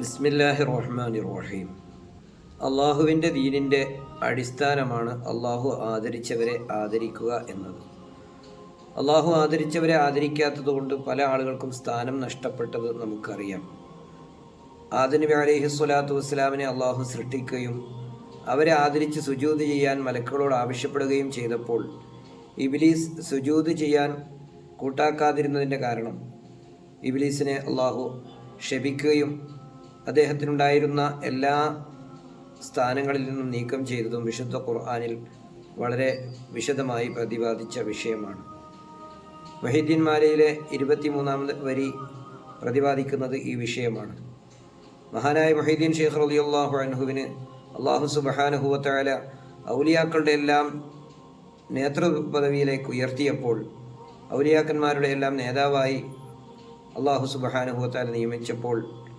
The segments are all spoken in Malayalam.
ബിസ്മില്ലാഹി റഹ്മാൻ റഹീം അള്ളാഹുവിന്റെ ദീനിന്റെ അടിസ്ഥാനമാണ് അള്ളാഹു ആദരിച്ചവരെ ആദരിക്കുക എന്നത്. അള്ളാഹു ആദരിച്ചവരെ ആദരിക്കാത്തത് കൊണ്ട് പല ആളുകൾക്കും സ്ഥാനം നഷ്ടപ്പെട്ടത് നമുക്കറിയാം. ആദനബി അലൈഹി സ്വലാത്തു വസ്സലാമിനെ അള്ളാഹു സൃഷ്ടിക്കുകയും അവരെ ആദരിച്ച് സുജൂത് ചെയ്യാൻ മലക്കുകളോട് ആവശ്യപ്പെടുകയും ചെയ്തപ്പോൾ ഇബിലീസ് സുജൂത് ചെയ്യാൻ കൂട്ടാക്കാതിരുന്നതിന്റെ കാരണം ഇബിലീസിനെ അള്ളാഹു ക്ഷപിക്കുകയും അദ്ദേഹത്തിനുണ്ടായിരുന്ന എല്ലാ സ്ഥാനങ്ങളിൽ നിന്നും നീക്കം ചെയ്തതും വിശുദ്ധ ഖുർആാനിൽ വളരെ വിശദമായി പ്രതിപാദിച്ച വിഷയമാണ്. വഹീദ്ദീൻ മാലയിലെ ഇരുപത്തിമൂന്നാമത് വരി പ്രതിപാദിക്കുന്നത് ഈ വിഷയമാണ്. മഹാനായ മൊഹീദ്ദീൻ ഷെയ്ഖ് റളിയല്ലാഹു അൻഹുവിന് അള്ളാഹു സുബഹാനുഹുവത്തായ ഔലിയാക്കളുടെ എല്ലാം നേതൃ പദവിയിലേക്ക് ഉയർത്തിയപ്പോൾ ഔലിയാക്കന്മാരുടെ എല്ലാം നേതാവായി അള്ളാഹു സുബഹാനുഹുവത്താല നിയമിച്ചപ്പോൾ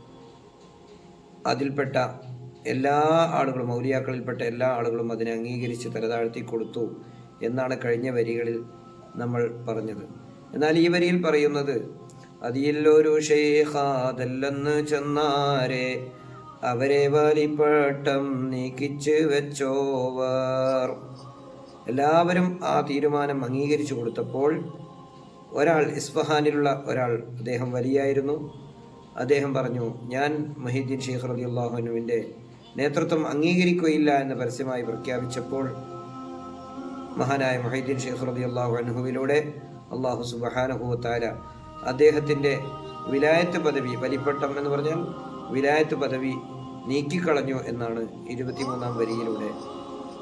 അതിൽപ്പെട്ട എല്ലാ ആളുകളും ഔലിയാക്കളിൽപ്പെട്ട എല്ലാ ആളുകളും അതിനെ അംഗീകരിച്ച് തലതാഴ്ത്തി കൊടുത്തു എന്നാണ് കഴിഞ്ഞ വരികളിൽ നമ്മൾ പറഞ്ഞത്. എന്നാൽ ഈ വരിയിൽ പറയുന്നത് അതിയില്ലൊരു ഷെയ്ഖാതല്ലെന്ന് ചെന്നാരെ അവരെ വലിപ്പട്ടം നീക്കിച്ച് വെച്ചോവർ. എല്ലാവരും ആ തീരുമാനം അംഗീകരിച്ചു കൊടുത്തപ്പോൾ ഒരാൾ ഇസ്ഫഹാനിലുള്ള ഒരാൾ അദ്ദേഹം വലിയായിരുന്നു. അദ്ദേഹം പറഞ്ഞു ഞാൻ മഹീദ്ദീൻ ഷെയ്ഖ് റലി അള്ളാഹുനുവിന്റെ നേതൃത്വം അംഗീകരിക്കുകയില്ല എന്ന് പരസ്യമായി പ്രഖ്യാപിച്ചപ്പോൾ മഹാനായ മൊഹീദ്ദീൻ ഷെയ്ഖ് റലി അള്ളാഹു അനുഹുവിലൂടെ അള്ളാഹു സുബഹാനഹുവത്താര അദ്ദേഹത്തിന്റെ വിലായത്ത് പദവി വലിപ്പട്ടം എന്ന് പറഞ്ഞാൽ വിലായത്ത് പദവി നീക്കിക്കളഞ്ഞു എന്നാണ് ഇരുപത്തിമൂന്നാം വരിയിലൂടെ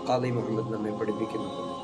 ഖാദി മുഹമ്മദ് നമ്മെ പഠിപ്പിക്കുന്നത്.